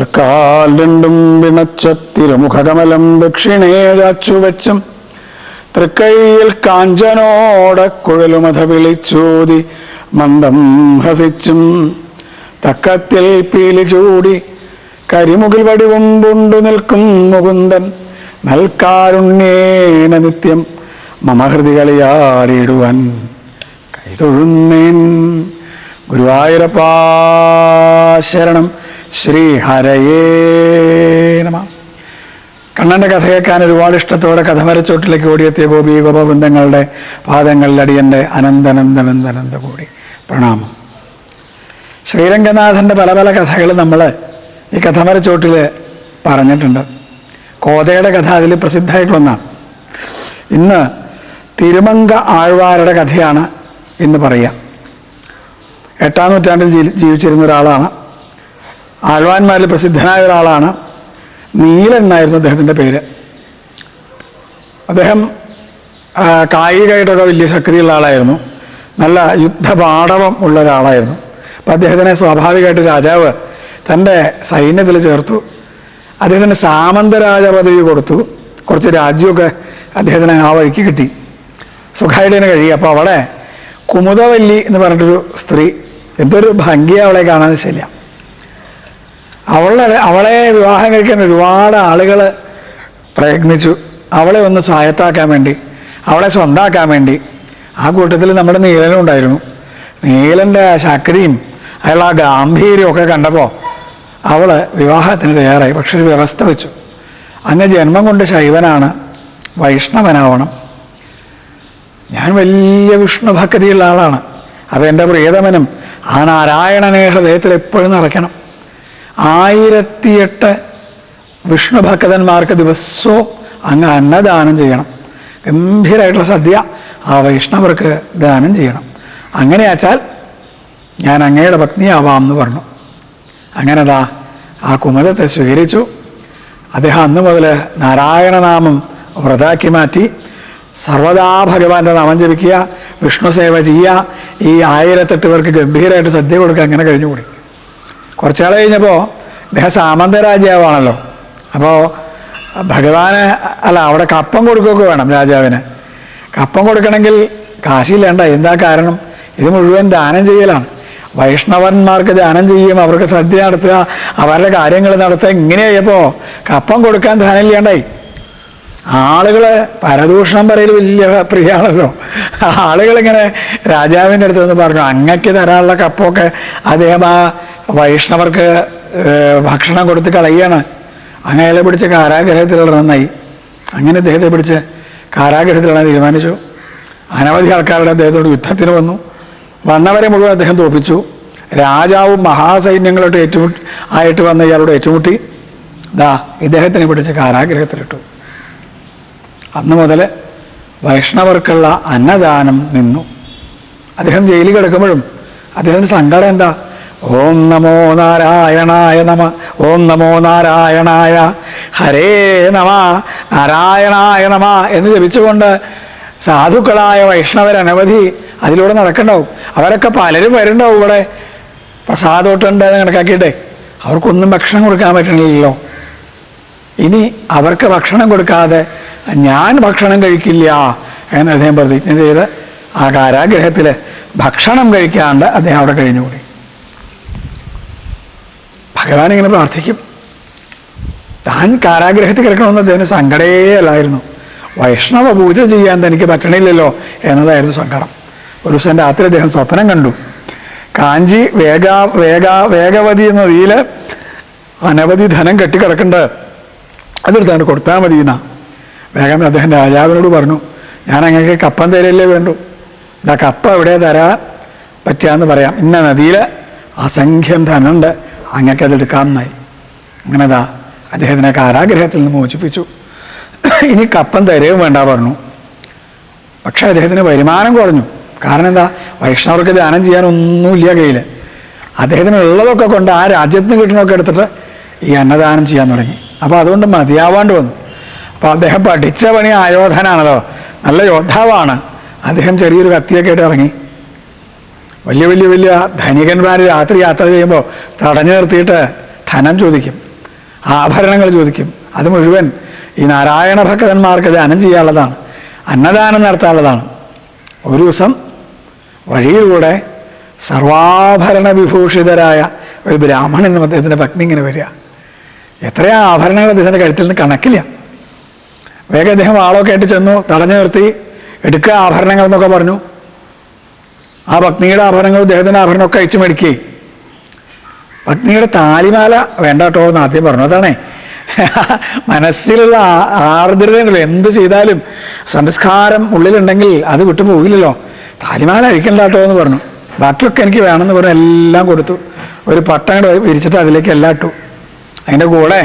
തൃക്കാൽ രണ്ടും പിണച്ച തിരുമുഖകമലം ദക്ഷിണേ ചാച്ചുവെച്ചും തൃക്കൈയിൽ കാഞ്ചനോട കുഴലുമഥ വിളിച്ചോതി മന്ദം ഹസിച്ചും തക്കത്തിൽ പീലി ചൂടി കരിമുകിൽ വടിവും പുണ്ടു നിൽക്കും മുകുന്ദൻ നൽകാരുണ്യേന നിത്യം മമഹൃതി കളിയാടിയിടുവാൻ കൈതൊഴുന്നേൻ ഗുരുവായൂരപ്പാ ശരണം ശ്രീ ഹരയേ നമ. കണ്ണന്റെ കഥ കേൾക്കാൻ ഒരുപാട് ഇഷ്ടത്തോടെ കഥമരച്ചോട്ടിലേക്ക് ഓടിയെത്തിയ ഗോപി ഗോപവൃന്ദങ്ങളുടെ പാദങ്ങളിൽ അടിയന്റെ അനന്തനന്ദനന്ദനന്ദ കൂടി പ്രണാമം. ശ്രീരംഗനാഥന്റെ പല പല കഥകൾ നമ്മൾ ഈ കഥമരച്ചോട്ടിൽ പറഞ്ഞിട്ടുണ്ട്. കോതയുടെ കഥ അതിൽ പ്രസിദ്ധമായിട്ടുള്ളൊന്നാണ്. ഇന്ന് തിരുമങ്ക ആഴ്വാരുടെ കഥയാണ് ഇന്ന് പറയുക. എട്ടാം നൂറ്റാണ്ടിൽ ജീവിച്ചിരുന്ന ഒരാളാണ് ആഴ്വാന്മാരിൽ പ്രസിദ്ധനായ ഒരാളാണ് നീലൻ എന്നായിരുന്നു അദ്ദേഹത്തിന്റെ പേര്. അദ്ദേഹം കായികമായിട്ടൊക്കെ വലിയ ശക്തിയുള്ള ആളായിരുന്നു. നല്ല യുദ്ധപാഠവം ഉള്ള ഒരാളായിരുന്നു. അപ്പം അദ്ദേഹത്തിനെ സ്വാഭാവികമായിട്ട് രാജാവ് തന്റെ സൈന്യത്തിൽ ചേർത്തു. അദ്ദേഹത്തിന് സാമന്തരാജ പദവി കൊടുത്തു. കുറച്ച് രാജ്യമൊക്കെ അദ്ദേഹത്തിന് ആ വഴിക്ക് കിട്ടി. സുഖമായിട്ട് കഴിയും അപ്പോൾ അവിടെ കുമുദവല്ലി എന്ന് പറഞ്ഞിട്ടൊരു സ്ത്രീ എന്തൊരു ഭംഗിയാണ് അവളെ കാണാൻ ശരിയ. അവളെ അവളെ വിവാഹം കഴിക്കാൻ ഒരുപാട് ആളുകൾ പ്രയത്നിച്ചു. അവളെ ഒന്ന് സ്വായത്താക്കാൻ വേണ്ടി അവളെ സ്വന്താക്കാൻ വേണ്ടി. ആ കൂട്ടത്തിൽ നമ്മുടെ നീലനും ഉണ്ടായിരുന്നു. നീലന്റെ ശക്തിയും അയാൾ ആ ഗാംഭീര്യമൊക്കെ കണ്ടപ്പോൾ അവൾ വിവാഹത്തിന് തയ്യാറായി. പക്ഷെ ഒരു വ്യവസ്ഥ വെച്ചു. അങ്ങ് ജന്മം കൊണ്ട് ശൈവനാണ് വൈഷ്ണവനാവണം. ഞാൻ വലിയ വിഷ്ണു ഭക്തിയുള്ള ആളാണ്. അത് എന്റെ പ്രിയതമനും ആ നാരായണനെ ഹൃദയത്തിൽ എപ്പോഴും നിറയ്ക്കണം. ആയിരത്തിയെട്ട് വിഷ്ണു ഭക്തന്മാർക്ക് ദിവസവും അങ്ങ് അന്നദാനം ചെയ്യണം. ഗംഭീരമായിട്ടുള്ള സദ്യ. ആ വൈഷ്ണവർക്ക് ദാനം ചെയ്യണം. അങ്ങനെ ആച്ചാൽ ഞാൻ അങ്ങയുടെ പത്നിയാവാം എന്ന് പറഞ്ഞു. അങ്ങനെ അതാ ആ കുമരത്തെ സ്വീകരിച്ചു. അദ്ദേഹം അന്ന് മുതൽ നാരായണനാമം വ്രതാക്കി മാറ്റി. സർവദാ ഭഗവാന്റെ നാമം ജപിക്കുക വിഷ്ണു സേവ ചെയ്യുക. ഈ ആയിരത്തെട്ട് പേർക്ക് ഗംഭീരമായിട്ട് സദ്യ കൊടുക്കുക അങ്ങനെ കഴിഞ്ഞുകൂടി. കുറച്ചാൾ കഴിഞ്ഞപ്പോൾ അദ്ദേഹം സാമന്തരാജാവാണല്ലോ അപ്പോൾ ഭഗവാന് അല്ല അവിടെ കപ്പം കൊടുക്കുകയൊക്കെ വേണം രാജാവിന്. കപ്പം കൊടുക്കണമെങ്കിൽ കാശില്ലേണ്ട എന്താ കാരണം? ഇത് മുഴുവൻ ദാനം ചെയ്യലാണ്. വൈഷ്ണവന്മാർക്ക് ദാനം ചെയ്യും അവർക്ക് സദ്യ നടത്തുക അവരുടെ കാര്യങ്ങൾ നടത്തുക ഇങ്ങനെയായപ്പോൾ കപ്പം കൊടുക്കാൻ ദാനം ഇല്ലാണ്ടായി. ആളുകൾ പരദൂഷണം പറയൽ വലിയ പ്രിയാണല്ലോ. ആളുകളിങ്ങനെ രാജാവിന്റെ അടുത്ത് നിന്ന് പറഞ്ഞു അങ്ങക്ക് തരാനുള്ള കപ്പൊക്കെ അദ്ദേഹം ആ വൈഷ്ണവർക്ക് ഭക്ഷണം കൊടുത്ത് കളയാണ് അങ്ങയെ പിടിച്ച് കാരാഗ്രഹത്തിലുള്ള നന്നായി. അങ്ങനെ അദ്ദേഹത്തെ പിടിച്ച് കാരാഗ്രഹത്തിലാണ് തീരുമാനിച്ചു. അനവധി ആൾക്കാരുടെ അദ്ദേഹത്തോട് യുദ്ധത്തിന് വന്നു. വന്നവരെ മുഴുവൻ അദ്ദേഹം തോപ്പിച്ചു. രാജാവും മഹാസൈന്യങ്ങളോട്ട് ഏറ്റുമുട്ടി ആയിട്ട് വന്ന ഇയാളോട് ഏറ്റുമുട്ടി. ദാ ഇദ്ദേഹത്തിനെ പിടിച്ച് കാരാഗ്രഹത്തിലിട്ടു. അന്ന് മുതൽ വൈഷ്ണവർക്കുള്ള അന്നദാനം നിന്നു. അദ്ദേഹം ജയിലിൽ കിടക്കുമ്പോഴും അദ്ദേഹത്തിന് സങ്കടം എന്താ? ഓം നമോ നാരായണായ നമ ഓം നമോ നാരായണായ ഹരേ നമ നാരായണായ നമ എന്ന് ജപിച്ചുകൊണ്ട് സാധുക്കളായ വൈഷ്ണവർ അനവധി അതിലൂടെ നടക്കണ്ടാവും. അവരൊക്കെ പലരും വരുന്നുണ്ടാവും ഇവിടെ. പ്രസാദോട്ടുണ്ട് കണക്കാക്കിയിട്ടേ. അവർക്കൊന്നും ഭക്ഷണം കൊടുക്കാൻ പറ്റണില്ലല്ലോ. ഇനി അവർക്ക് ഭക്ഷണം കൊടുക്കാതെ ഞാൻ ഭക്ഷണം കഴിക്കില്ല എന്ന് അദ്ദേഹം പ്രതിജ്ഞ ചെയ്ത് ആ കാരാഗ്രഹത്തിൽ ഭക്ഷണം കഴിക്കാണ്ട് അദ്ദേഹം അവിടെ കഴിഞ്ഞുകൂടി. ഭഗവാൻ ഇങ്ങനെ പ്രാർത്ഥിക്കും. താൻ കാരാഗ്രഹത്തിൽ കിടക്കണമെന്ന് അദ്ദേഹം സങ്കടേയല്ലായിരുന്നു വൈഷ്ണവ പൂജ ചെയ്യാൻ തനിക്ക് പറ്റണില്ലല്ലോ എന്നതായിരുന്നു സങ്കടം. ഒരു ദിവസം രാത്രി അദ്ദേഹം സ്വപ്നം കണ്ടു. കാഞ്ചി വേഗ വേഗ വേഗവതി എന്ന നദിയിൽ അനവധി ധനം കെട്ടിക്കിടക്കുന്നുണ്ട്. അതെടുത്താണ് കൊടുത്താൽ മതി എന്നാ. വേഗം അദ്ദേഹം രാജാവിനോട് പറഞ്ഞു ഞാൻ അങ്ങനെ കപ്പം തരല്ലേ വേണ്ടു. ഇതാ കപ്പ എവിടെ തരാൻ പറ്റുകയെന്ന് പറയാം. ഇന്ന നദിയിൽ അസംഖ്യം ധനുണ്ട്. അങ്ങക്ക് അതെടുക്കാം എന്നായി. അങ്ങനെ ദാ അദ്ദേഹത്തിനെ കാരാഗ്രഹത്തിൽ നിന്ന് മോചിപ്പിച്ചു. ഇനി കപ്പം തരുകയും വേണ്ട പറഞ്ഞു. പക്ഷെ അദ്ദേഹത്തിന് വരുമാനം കുറഞ്ഞു. കാരണം എന്താ? വൈഷ്ണവർക്ക് ദാനം ചെയ്യാനൊന്നുമില്ല കയ്യിൽ അദ്ദേഹത്തിന് ഉള്ളതൊക്കെ കൊണ്ട് ആ രാജ്യത്തിന് കിട്ടണമൊക്കെ എടുത്തിട്ട് ഈ അന്നദാനം ചെയ്യാൻ തുടങ്ങി. അപ്പോൾ അതുകൊണ്ട് മതിയാവാണ്ട് വന്നു. അപ്പോൾ അദ്ദേഹം പഠിച്ച പണി ആയോധനാണല്ലോ. നല്ല യോദ്ധാവാണ്. അദ്ദേഹം ചെറിയൊരു കത്തിയൊക്കെ ആയിട്ട് ഇറങ്ങി. വലിയ വലിയ വലിയ ധനികന്മാർ രാത്രി യാത്ര ചെയ്യുമ്പോൾ തടഞ്ഞു നിർത്തിയിട്ട് ധനം ചോദിക്കും. ആഭരണങ്ങൾ ചോദിക്കും. അത് മുഴുവൻ ഈ നാരായണ ഭക്തന്മാർക്ക് ദാനം ചെയ്യാനുള്ളതാണ്. അന്നദാനം നടത്താനുള്ളതാണ്. ഒരു ദിവസം വഴിയിലൂടെ സർവാഭരണ വിഭൂഷിതരായ ഒരു ബ്രാഹ്മണൻ അദ്ദേഹത്തിന്റെ പത്നി ഇങ്ങനെ വരിക. എത്രയാ ആഭരണങ്ങൾ അദ്ദേഹത്തിന്റെ കഴുത്തിൽ നിന്ന് കണക്കില്ല. വേഗം അദ്ദേഹം ആളൊക്കെ ആയിട്ട് ചെന്നു തടഞ്ഞു നിർത്തി എടുക്കുക ആഭരണങ്ങൾ എന്നൊക്കെ പറഞ്ഞു. ആ പത്നിയുടെ ആഭരണങ്ങൾ അദ്ദേഹത്തിന്റെ ആഭരണമൊക്കെ അയച്ചു മേടിക്കുകയും. പത്നിയുടെ താലിമാല വേണ്ട കേട്ടോ എന്ന് ആദ്യം പറഞ്ഞു. അതാണേ. മനസ്സിലുള്ള ആർദ്രതയുണ്ടല്ലോ. എന്ത് ചെയ്താലും സംസ്കാരം ഉള്ളിലുണ്ടെങ്കിൽ അത് വിട്ടു പോകില്ലല്ലോ താലിമാല അഴിക്കണ്ട കേട്ടോ എന്ന് പറഞ്ഞു. ബാക്കിയൊക്കെ എനിക്ക് വേണമെന്ന് പറഞ്ഞു എല്ലാം കൊടുത്തു. ഒരു പട്ടം കൂടെ വിരിച്ചിട്ട് അതിലേക്ക് എല്ലാം ഇട്ടു. അതിന്റെ കൂടെ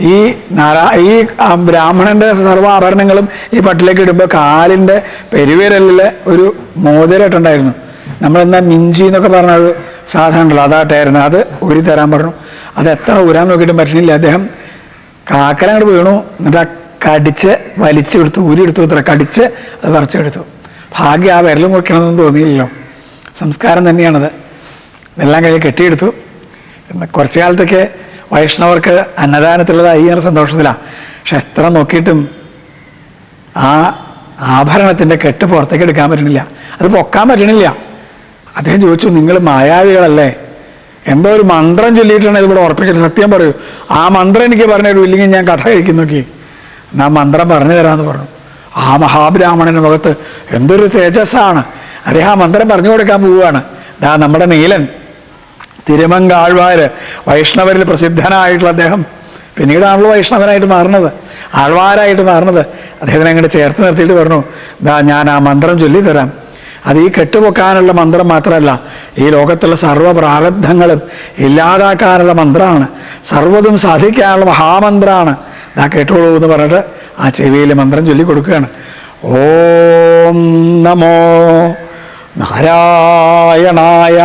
ഈ നാരാ ഈ ബ്രാഹ്മണന്റെ സർവ ആഭരണങ്ങളും ഈ പട്ടിലേക്ക് ഇടുമ്പോൾ കാലിന്റെ പെരുവിരലിലെ ഒരു മോതിരട്ടുണ്ടായിരുന്നു നമ്മളെന്നാ മിഞ്ചി എന്നൊക്കെ പറഞ്ഞത് സാധനം ഉണ്ടല്ലോ അതായിട്ടായിരുന്നു അത് ഊരി തരാൻ പറഞ്ഞു. അത് എത്ര ഊരാൻ നോക്കിയിട്ടും പറ്റണില്ല. അദ്ദേഹം കാക്കലങ്ങോട്ട് വീണു. എന്നിട്ട് ആ കടിച്ച് വലിച്ചെടുത്തു ഊരി എടുത്തു ഇത്ര കടിച്ച് അത് പറിച്ചെടുത്തു. ഭാഗ്യം ആ വിരൽ മുറിക്കണമെന്ന് തോന്നിയില്ലല്ലോ. സംസ്കാരം തന്നെയാണത്. ഇതെല്ലാം കഴിഞ്ഞ് കെട്ടിയെടുത്തു. കുറച്ചു കാലത്തൊക്കെ വൈഷ്ണവർക്ക് അന്നദാനത്തിലുള്ളതായി എന്ന സന്തോഷത്തിലാണ് പക്ഷെ എത്ര നോക്കിയിട്ടും ആ ആഭരണത്തിന്റെ കെട്ട് പുറത്തേക്ക് എടുക്കാൻ പറ്റണില്ല. അത് പൊക്കാൻ പറ്റണില്ല. അദ്ദേഹം ചോദിച്ചു നിങ്ങൾ മായാവികളല്ലേ? എന്തോ ഒരു മന്ത്രം ചൊല്ലിയിട്ടാണ് ഇതിവിടെ ഉറപ്പിച്ചത്. സത്യം പറയൂ. ആ മന്ത്രം എനിക്ക് പറഞ്ഞു തരൂ ഇല്ലെങ്കിൽ ഞാൻ കഥ കഴിക്കും നോക്കി. എന്നാ മന്ത്രം പറഞ്ഞു തരാമെന്ന് പറഞ്ഞു. ആ മഹാബ്രാഹ്മണന്റെ മുഖത്ത് എന്തൊരു തേജസ്സാണ്. അദ്ദേഹം ആ മന്ത്രം പറഞ്ഞു കൊടുക്കാൻ പോവുകയാണ്. ദാ നമ്മുടെ നീലൻ. തിരുമങ്കാഴ്വാര് വൈഷ്ണവരിൽ പ്രസിദ്ധനായിട്ടുള്ള അദ്ദേഹം. പിന്നീടാണല്ലോ വൈഷ്ണവനായിട്ട് മാറുന്നത്. ആൾവാരായിട്ട് മാറുന്നത്. അദ്ദേഹത്തിനെ അങ്ങോട്ട് ചേർത്ത് നിർത്തിയിട്ട് പറഞ്ഞു ദാ ഞാൻ ആ മന്ത്രം ചൊല്ലിത്തരാം. അത് ഈ കെട്ടുപൊക്കാനുള്ള മന്ത്രം മാത്രമല്ല ഈ ലോകത്തുള്ള സർവ പ്രാരബ്ധങ്ങളും ഇല്ലാതാക്കാനുള്ള മന്ത്രമാണ്. സർവതും സാധിക്കാനുള്ള മഹാമന്ത്രമാണ്. ദാ കേട്ടോളൂ എന്ന് പറഞ്ഞിട്ട് ആ ചെവിയിൽ മന്ത്രം ചൊല്ലി കൊടുക്കുകയാണ്. ഓം നമോ നാരായണായ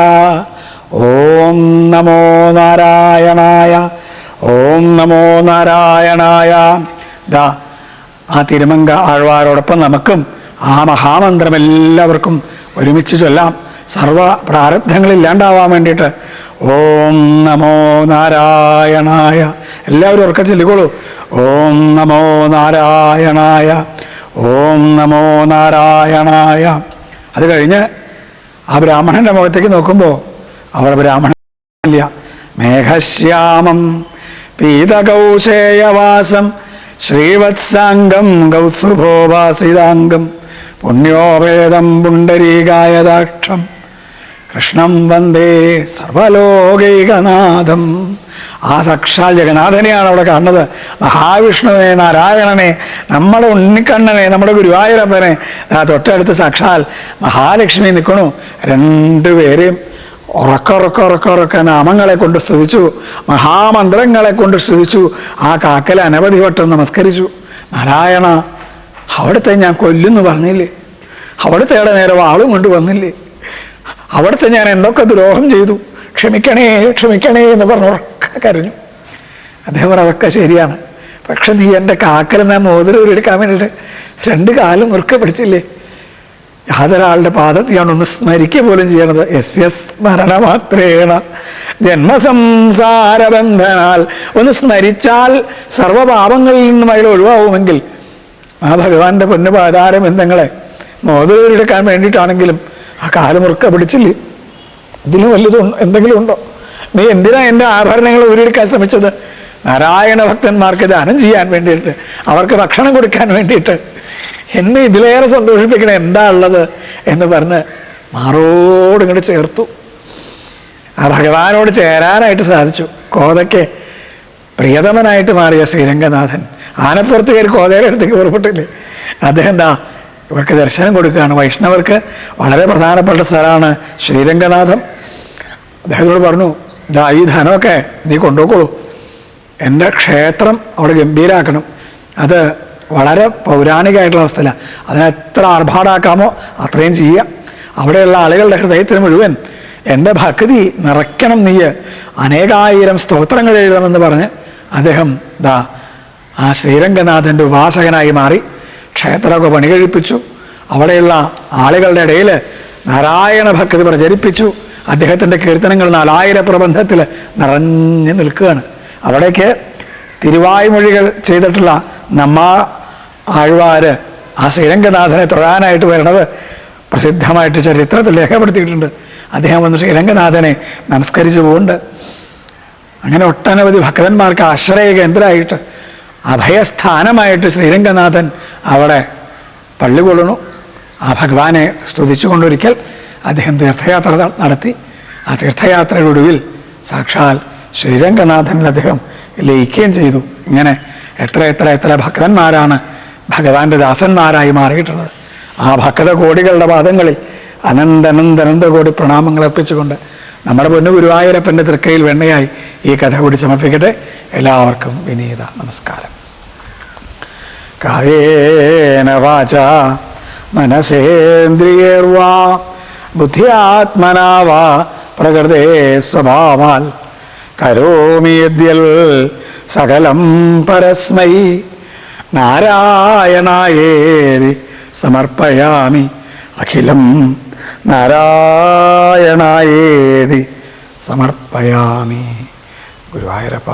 ഓം നമോ നാരായണായ ഓം നമോ നാരായണായ. ദാ ആ തിരുമങ്ക ആഴ്വാരോടൊപ്പം നമുക്കും ആ മഹാമന്ത്രം എല്ലാവർക്കും ഒരുമിച്ച് ചൊല്ലാം. സർവ പ്രാരബ്ധങ്ങളില്ലാണ്ടാവാൻ വേണ്ടിയിട്ട് ഓം നമോ നാരായണായ. എല്ലാവരും ഉറക്കം ചൊല്ലിക്കോളൂ. ഓം നമോ നാരായണായ ഓം നമോ നാരായണായ. അത് കഴിഞ്ഞ് ആ ബ്രാഹ്മണന്റെ മുഖത്തേക്ക് നോക്കുമ്പോൾ അവിടെ ബ്രാഹ്മണ മേഘശ്യാമം പീതകൗശേയവാസം ശ്രീവത്സാംഗം ഗൗസുഭോവാസിതാംഗം പുണ്യോപേദം പുണ്ടരീകായദാക്ഷം കൃഷ്ണം വന്ദേ സർവലോകൈകനാഥം. ആ സാക്ഷാൽ ജഗന്നാഥനെയാണ് അവിടെ കാണുന്നത്. മഹാവിഷ്ണുവിനെ നാരായണനെ നമ്മുടെ ഉണ്ണിക്കണ്ണനെ നമ്മുടെ ഗുരുവായൂരപ്പനെ. തൊട്ടടുത്ത് സാക്ഷാൽ മഹാലക്ഷ്മി നിൽക്കണു. രണ്ടുപേരെയും ഉറക്ക ഉറക്ക ഉറക്ക ഉറക്കെ നാമങ്ങളെ കൊണ്ട് സ്തുതിച്ചു മഹാമന്ത്രങ്ങളെ കൊണ്ട് സ്തുതിച്ചു ആ കാക്കല അനവധി വട്ടം നമസ്കരിച്ചു. നാരായണ അവിടുത്തെ ഞാൻ കൊല്ലുന്നു പറഞ്ഞില്ലേ? അവിടുത്തെ നേരെ വാളും കൊണ്ട് വന്നില്ലേ? അവിടുത്തെ ഞാൻ എന്തൊക്കെ ദ്രോഹം ചെയ്തു? ക്ഷമിക്കണേ ക്ഷമിക്കണേ എന്ന് പറഞ്ഞു ഉറക്കെ കരഞ്ഞു. അദ്ദേഹം അതൊക്കെ ശരിയാണ്. പക്ഷെ നീ എന്റെ കാക്കൽ ഞാൻ മോതിരം എടുക്കാൻ വേണ്ടിയിട്ട് രണ്ട് കാലും മുറുക്കെ പിടിച്ചില്ലേ? യാതൊരാളുടെ പാദത്തെയാണ് ഒന്ന് സ്മരിക്കുക പോലും ചെയ്യണത്. എസ് എസ് സ്മരണമാത്രേണ ജന്മസംസാരബന്ധനാൽ. ഒന്ന് സ്മരിച്ചാൽ സർവപാപങ്ങളിൽ നിന്നും അയാൾ ഒഴിവാകുമെങ്കിൽ ആ ഭഗവാന്റെ പൊന്നുപാതാരം ബന്ധങ്ങളെ മോതിരെടുക്കാൻ വേണ്ടിയിട്ടാണെങ്കിലും ആ കാലുമുറുക്ക പിടിച്ചില്ലേ? ഇതിന് വലുതും എന്തെങ്കിലും ഉണ്ടോ? നീ എന്തിനാ എന്റെ ആഭരണങ്ങൾ ഊരിയെടുക്കാൻ ശ്രമിച്ചത്? നാരായണ ഭക്തന്മാർക്ക് ദാനം ചെയ്യാൻ വേണ്ടിയിട്ട് അവർക്ക് ഭക്ഷണം കൊടുക്കാൻ വേണ്ടിയിട്ട് എന്നെ ഇതിലേറെ സന്തോഷിപ്പിക്കണം എന്താ ഉള്ളത്? എന്ന് പറഞ്ഞ് മാറോട് ഇങ്ങോട്ട് ചേർത്തു. ആ ഭഗവാനോട് ചേരാനായിട്ട് സാധിച്ചു. കോതയ്ക്ക് പ്രിയതമനായിട്ട് മാറിയ ശ്രീരംഗനാഥൻ ആനപ്പുറത്ത് കയറി കോതയുടെ അടുത്തേക്ക് പുറപ്പെട്ടില്ലേ? അദ്ദേഹം എന്താ ഇവർക്ക് ദർശനം കൊടുക്കുകയാണ്. വൈഷ്ണവർക്ക് വളരെ പ്രധാനപ്പെട്ട സ്ഥലമാണ് ശ്രീരംഗനാഥം. അദ്ദേഹത്തോട് പറഞ്ഞു ഇതാ ഈ ധനമൊക്കെ നീ കൊണ്ടുപോക്കോളൂ എന്റെ ക്ഷേത്രം അവിടെ ഗംഭീരാക്കണം. അത് വളരെ പൗരാണികമായിട്ടുള്ള അവസ്ഥയിലാണ് അതിനെ എത്ര ആർഭാടാക്കാമോ അത്രയും ചെയ്യുക അവിടെയുള്ള ആളുകളുടെ ഹൃദയത്തിന് മുഴുവൻ എന്റെ ഭക്തി നിറയ്ക്കണം നീ അനേകായിരം സ്തോത്രങ്ങൾ എഴുതണമെന്ന് പറഞ്ഞ് അദ്ദേഹം ദാ ആ ശ്രീരംഗനാഥന്റെ ഉപാസകനായി മാറി ക്ഷേത്രമൊക്കെ പണി കഴിപ്പിച്ചു അവിടെയുള്ള ആളുകളുടെ ഇടയിൽ നാരായണ ഭക്തി പ്രചരിപ്പിച്ചു. അദ്ദേഹത്തിന്റെ കീർത്തനങ്ങൾ നാലായിര പ്രബന്ധത്തിൽ നിറഞ്ഞു നിൽക്കുകയാണ്. അവിടേക്ക് തിരുവായ്മൊഴികൾ ചെയ്തിട്ടുള്ള നമ്മാ ആഴ്വാര് ആ ശ്രീരംഗനാഥനെ തൊഴാനായിട്ട് വരണത് പ്രസിദ്ധമായിട്ട് ചരിത്രത്തിൽ രേഖപ്പെടുത്തിയിട്ടുണ്ട്. അദ്ദേഹം വന്ന് ശ്രീരംഗനാഥനെ നമസ്കരിച്ചു പോകുന്നുണ്ട് അങ്ങനെ ഒട്ടനവധി ഭക്തന്മാർക്ക് ആശ്രയ കേന്ദ്രമായിട്ട് അഭയസ്ഥാനമായിട്ട് ശ്രീരംഗനാഥൻ അവിടെ പള്ളി കൊള്ളുന്നു. ആ ഭഗവാനെ സ്തുതിച്ചുകൊണ്ടൊരിക്കൽ അദ്ദേഹം തീർത്ഥയാത്ര നടത്തി. ആ തീർത്ഥയാത്രയുടെ ഒടുവിൽ സാക്ഷാൽ ശ്രീരംഗനാഥനിൽ അദ്ദേഹം ലയിക്കുകയും ചെയ്തു. ഇങ്ങനെ എത്ര എത്ര എത്ര ഭക്തന്മാരാണ് ഭഗവാന്റെ ദാസന്മാരായി മാറിയിട്ടുള്ളത്. ആ ഭക്ത കോടികളുടെ പാദങ്ങളിൽ അനന്തനന്തനന്ത കോടി പ്രണാമങ്ങൾ അർപ്പിച്ചുകൊണ്ട് നമ്മുടെ പൊന്നു ഗുരുവായൂരപ്പന്റെ തൃക്കയിൽ വെണ്ണയായി ഈ കഥ കൂടി സമർപ്പിക്കട്ടെ. എല്ലാവർക്കും വിനീത നമസ്കാരം. കായേന വാച മനസേന്ദ്രിയേർവാ ബുദ്ധിയാത്മനാവാ പ്രകൃതേ സ്വഭാവാൽ. കരോമീദ്യൽ സകലം പരസ്മൈ. നാരായണായേതി സമർപ്പയാമി. അഖിലം നാരായണായേതി സമർപ്പയാമി. ഗുരുവായൂരപ്പ.